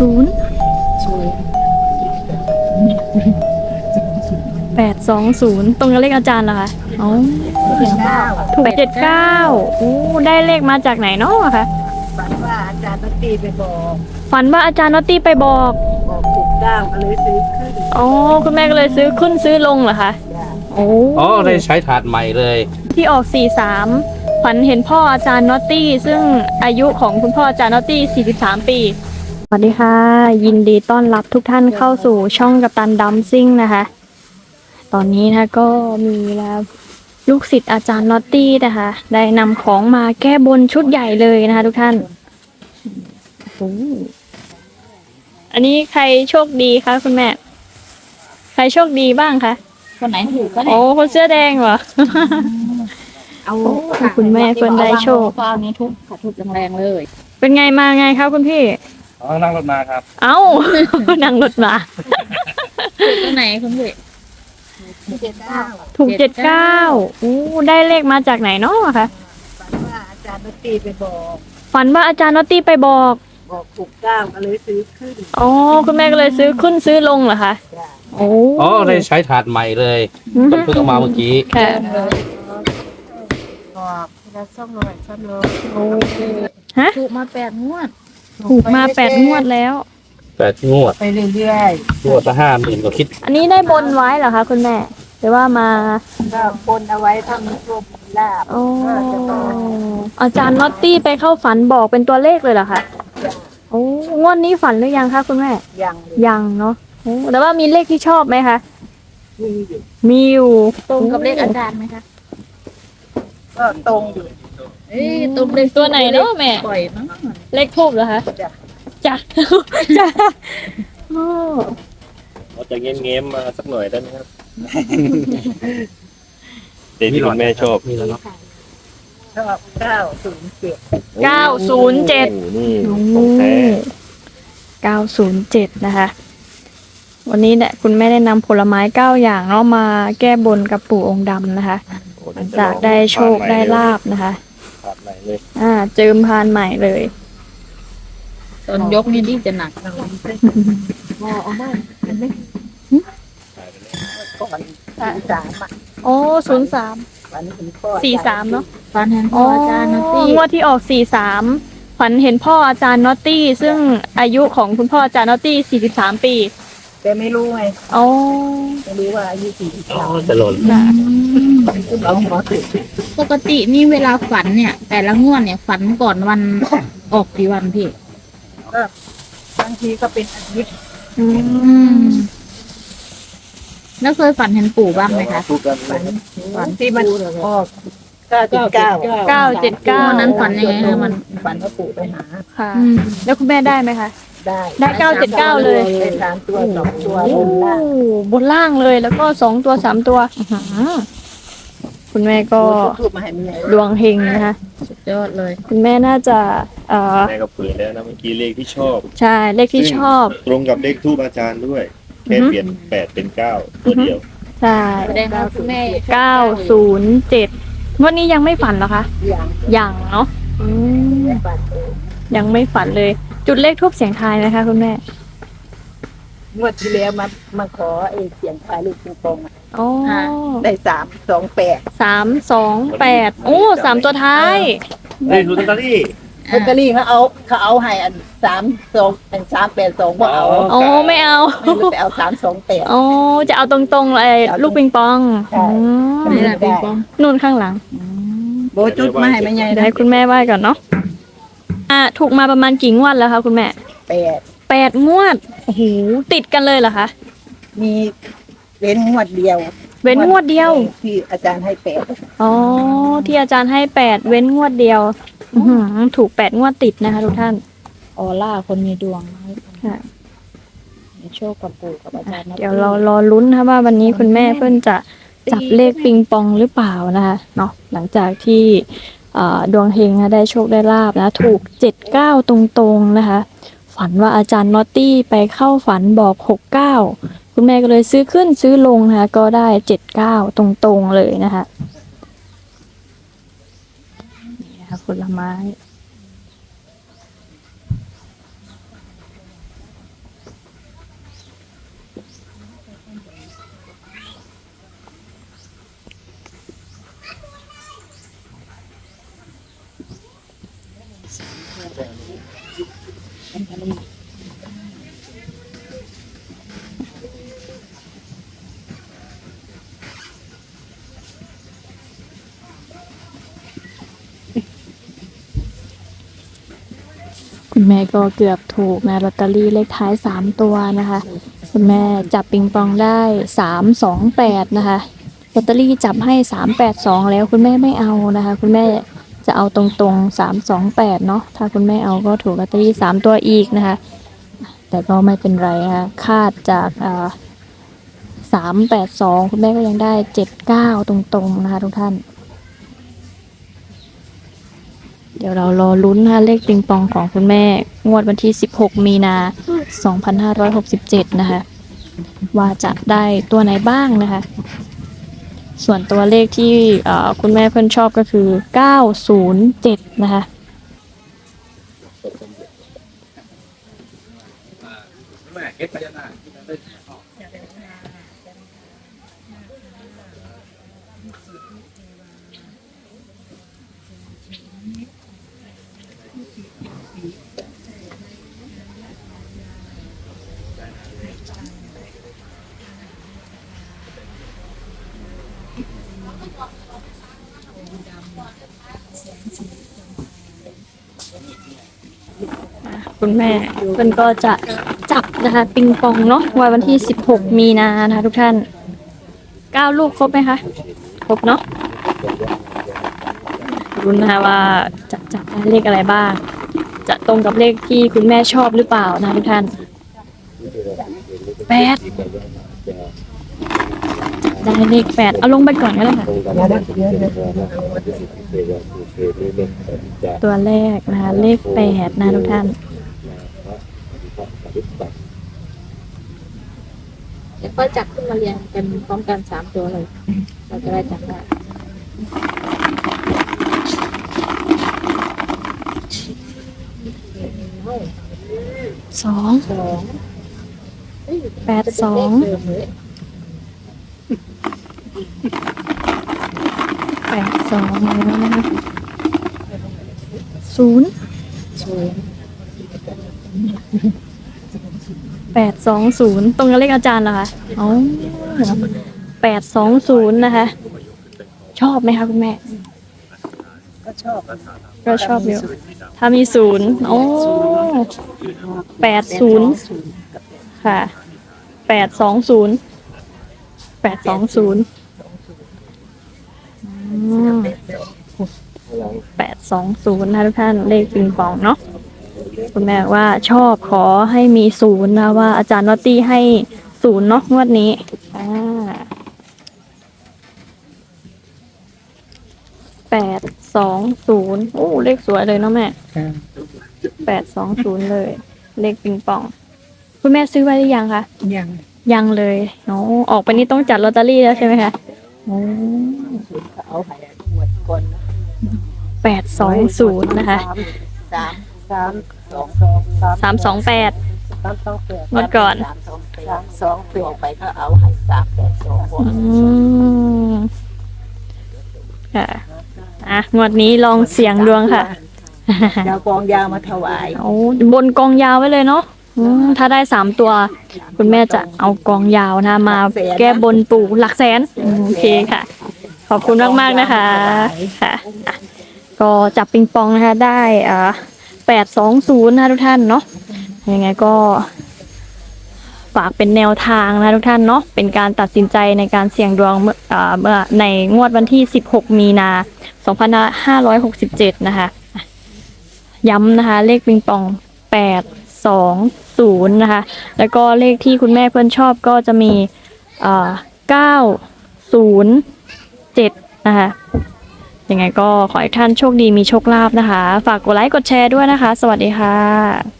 ศูนย์แปดสองศูนย์ตรงกับเลขอาจารย์เหรอคะอ๋อเก้าถูกเจ็ดเก้าโอ้ได้เลขมาจากไหนเนาะคะฝันว่าอาจารย์นัตตีไปบอกฝันว่าอาจารย์นอตตี้ไปบอกบอกถูกเก้าก็เลยซื้อขึ้นอ๋อคุณแม่ก็เลยซื้อขึ้นซื้อลงเหรอคะจ้ะโอ้อ๋อได้ใช้ถาดใหม่เลย ที่ออก43ฝันเห็นพ่ออาจารย์นอตตี้ ซึ่งอายุของคุณพ่ออาจารย์นอตตี้ 43 ปี สวัสดีค่ะ ยินดีต้อนรับทุกท่านเข้าสู่ช่องกัปตันดัมซิ่งนะคะ ตอนนี้นะคะก็มีแล้วลูกศิษย์อาจารย์นอตตี้นะคะ ได้นำของมาแก้บนชุดใหญ่เลยนะคะทุกท่านโอ้อันนี้ใครโชคดีคะคุณแม่ ใครโชคดีบ้างคะคนไหนถูกก็โอ้เนี่ยคนเสื้อแดงเหรอเอาโอ้คุณแม่เพิ่นได้โชคฟางนี้ทุบค่ะทุบแรงๆเลย เป็นไงมาไงครับคุณพี่ อ๋อนั่งรถมาครับเอ้า นั่งรถมาถูกตัวไหนคุณพี่เจ็ดเก้าถูกเจ็ดเก้าอู้ได้เลขมาจากไหนเนาะคะฝันว่าอาจารย์นัตตีไปบอกฝันว่าอาจารย์นอตตี้ไปบอก บอกถูกเก้าก็เลยซื้อขึ้นอ๋อ คุณแม่ก็เลยซื้อขึ้นซื้อลงเหรอคะ จ้ะโอ้อ๋อได้ใช้ถาดใหม่เลยเพิ่งเพิ่งเอามาเมื่อกี้ค่ะบอกแล้วซ่อมรอยซ่อมรอยโอ้ฮะถูกมาแปดงวด ถูกมาแปดงวดแล้ว แปดงวดไปเรื่อยงวดละห้าหมื่นก็คิดอันนี้ได้บนไว้เหรอคะคุณแม่หรือว่ามาๆก็คนเอาไว้ทำโชคลาบโอ้อาจารย์นอตตี้ไปเข้าฝันบอกเป็นตัวเลขเลยเหรอคะโอ้งวดนี้ฝันหรือยังคะคุณแม่ยังเลยยังเนาะโอ้แต่ว่ามีเลขที่ชอบไหมคะ มีอยู่มีอยู่ ตรงกับเลขอาจารย์ไหมคะ ก็ตรงอยู่เอ้ยตรงเลขตัวไหนเนาะแม่ ปล่อยเนาะเลขทูบเหรอคะจ้ะจ้ะ จ้ะโอ้เราจะเงี้ยเงี้ยมาสักหน่อยได้ไหมครับเด็กที่คุณแม่ชอบมีแล้วเนาะชอบเก้าศูนย์เจ็ดเก้าศูนย์เจ็ดโอ้โหนี่ของแท้เก้าศูนย์เจ็ดนะคะ วันนี้เนี่ยคุณแม่ได้นำผลไม้เก้าอย่างเนาะมาแก้บนกับปู่องค์ดำนะคะโอ้ หลังจากได้โชคได้ลาบนะคะขาดไหนเลยอ่า เจิมพานใหม่เลย ตอนยกนี่ที่จะหนักว่าเอามาอันนี้ขาดไปเลยก่อนสี่สามอะโอ้ศูนย์สามวันนี้คุณพ่อสี่สามเนาะฟันเห็นพ่ออาจารย์นะที่งวดที่ออกสี่สามฝันเห็นพ่ออาจารย์นอตตี้ ซึ่งอายุของคุณพ่ออาจารย์นอตตี้สี่สิบสามปีแต่ไม่รู้ไงอ๋อไม่รู้ว่าอายุสี่สิบอ๋อสามจะหล่นเราหมอติด ปกตินี่เวลาฝันเนี่ย แต่ละงวดเนี่ย ฝันก่อนวัน ออกกี่วันพี่ก็บางทีก็เป็นอาทิตย์อือืมมแล้วเคยฝันเห็นปู่บ้างไหมคะฝันฝันที่มันออกเก้าเจ็ดเก้าเก้าเจ็ดเก้าวันนั้นฝันยังไงนะมันฝันว่าปู่ไปหาค่ะอืมแล้วคุณแม่ได้ไหมคะได้ได้เก้าเจ็ดเก้าเลยได้สามตัวสองตัวบโอ้นล่างบนล่างเลยแล้วก็สองตัวสามตัวอื้อหือ คุณแม่ก็ทูบมาให้แม่ดวงเฮงนะคะ สุดยอดเลย คุณแม่น่าจะเอ่อแม่ก็เผยแล้วนะเมื่อกี้เลขที่ชอบใช่เลขที่ชอบตรงกับเลขทูบอาจารย์ด้วยแค่อือฮึ เปลี่ยนแปดเป็นเก้าตัวเดียว ใช่แสดงว่าคุณแม่เก้าศูนย์เจ็ดวันนี้ยังไม่ฝันเหรอคะอย่างยังเนาะอืมฝันเออยังไม่ฝันเลย จุดเลขทูบเสียงทายนะคะ คุณแม่งวดที่แล้วมามาขอไอ้เสียงทายลูกปิงปองอะ อ๋อได้สามสองแปดสามสองแปดโอ้สามตัวท้ายได้ดูลอตเตอรี่ลอตเตอรี่เขาเอาเขาเอาให้อันสามสองอันสามแปดสองบ่เอาโอ้ไม่เอาไม่รู้ไปเอาสามสองแปด โอ้จะเอาตรงๆเลยลูกปิงปองใช่ อืมนี่แหละปิงปองนู่นข้างหลัง โบจุดมาให้แม่ใหญ่เดี๋ยวนะให้คุณแม่ไหว้ก่อนเนาะอ่าถูกมาประมาณกี่งวดแล้วคะคุณแม่แปดแปดงวดโอ้โหติดกันเลยเหรอคะมี เว้นงวดเดียวเว้นงวดเดียว ที่อาจารย์ให้แปดอ๋อ ที่อาจารย์ให้แปดเว้นงวดเดียวอื้อหือถูกแปดงวดติดนะคะทุกท่าน ออล่าคนมีดวงค่ะ มีโชคกับปู่กับอาจารย์นะเดี๋ยวเรารอลุ้นนะคะว่าวันนี้คุณแม่เพิ่นจะจับเลขปิงปองหรือเปล่านะคะเนาะหลังจากที่เอ่อดวงเฮงนะได้โชคได้ลาบนะ ถูกเจ็ดเก้าตรงๆนะคะ ฝันว่าอาจารย์นอตตี้ไปเข้าฝันบอก 69 คุณแม่ก็เลยซื้อขึ้นซื้อลงนะคะก็ได้ 79 ตรงๆเลยนะคะนี่นะคะผลไม้ คุณแม่ก็เกือบถูกนะลอตเตอรี่เลขท้ายสามตัวนะคะ คุณแม่จับปิงปองได้สามสองแปดนะคะลอตเตอรี่จับให้สามแปดสองแล้วคุณแม่ไม่เอานะคะ คุณแม่ จะเอาตรงๆสามสองแปดเนาะถ้าคุณแม่เอาก็ถูกลอตเตอรี่สามตัวอีกนะคะ แต่ก็ไม่เป็นไรนะคะคาดจากสามแปดสองคุณแม่ก็ยังได้เจ็ดเก้าตรงๆนะคะทุกท่าน เดี๋ยวเรารอลุ้นนะคะเลขปิงปองของคุณแม่งวดวันที่16มีนา2567นะคะว่าจะได้ตัวไหนบ้างนะคะ ส่วนตัวเลขที่คุณแม่เพื่อนชอบก็คือ 907 นะคะแม่เฮ็ดพญานาค คุณแม่เพิ่นก็จะจับนะคะปิงปองเนาะว้วันที่ 16 มีนานะคะทุกท่าน 9 ลูกครบไหมคะ ครบเนาะรุ้นนะคะว่าจะจับได้เลขอะไรบ้าง จะตรงกับเลขที่คุณแม่ชอบหรือเปล่านะทุกท่านแปด ได้เลขแปดเอาลงไปก่อนก็ได้ค่ะ ตัวแรกนะคะ เลขแปดนะทุกท่านเดี๋ยวก็จับขึ้นมาเรียงกันพร้อมกันสามตัวเลย เราจะได้จับได้สองแปดสอง แปดสองแล้วนะคะศูนย์ศูนย์แปดสองศูนย์ตรงกับเลขอาจารย์เหรอคะอ๋อแปดสองศูนย์นะคะ ชอบไหมคะคุณแม่ ก็ชอบก็ชอบอยู่ถ้ามีศูนย์โอ้แปดศูนย์ค่ะแปดสองศูนย์ แปดสองศูนย์แปดสองศูนย์นะทุกท่านเลขปิงปองเนาะคุณแม่ว่าชอบขอให้มีศูนย์นะว่าอาจารย์นอตตี้ให้ศูนย์เนาะงวดนี้อ่าแปดสองศูนย์โอ้เลขสวยเลยเนาะแม่แปดสองศูนย์เลย เลขปิงปอง คุณแม่ซื้อไว้หรือยังคะยัง ยังเลยโอ้ออกไปนี่ต้องจัดลอตเตอรี่แล้วใช่ไหมคะโอ้เขาเอาให้หมดก่อนนะแปดสองศูนย์นะคะสามสามสองสองสามสองแปดสามสองแปดงวดก่อนสามสองแปดสามสองแปดไปเขาเอาให้สามแปดสองอืมค่ะอะงวดนี้ลองเสียงดวงค่ะดาวกองยาวมาถวายเอาบนกองยาวไว้เลยเนาะ อืมถ้าได้สามตัว คุณแม่จะเอากองยาวนะ มาแก้บนปู่หลักแสนอืมโอเคค่ะ ขอบคุณมากมากๆนะคะค่ะอะ ก็จับปิงปองนะคะได้อ่าแปดสองศูนย์นะทุกท่านเนาะยังไงก็ฝากเป็นแนวทางนะทุกท่านเนาะเป็นการตัดสินใจในการเสี่ยงดวงเมื่ออ่าเมื่อในงวดวันที่ 16 มีนา 2567 นะคะย้ำนะคะ เลขปิงปอง สองศูนย์นะคะ แล้วก็เลขที่คุณแม่เพื่อนชอบก็จะมีเก้าศูนย์เจ็ดนะคะ ยังไงก็ขอให้ท่านโชคดีมีโชคลาภนะคะ ฝากกดไลค์กดแชร์ด้วยนะคะ สวัสดีค่ะ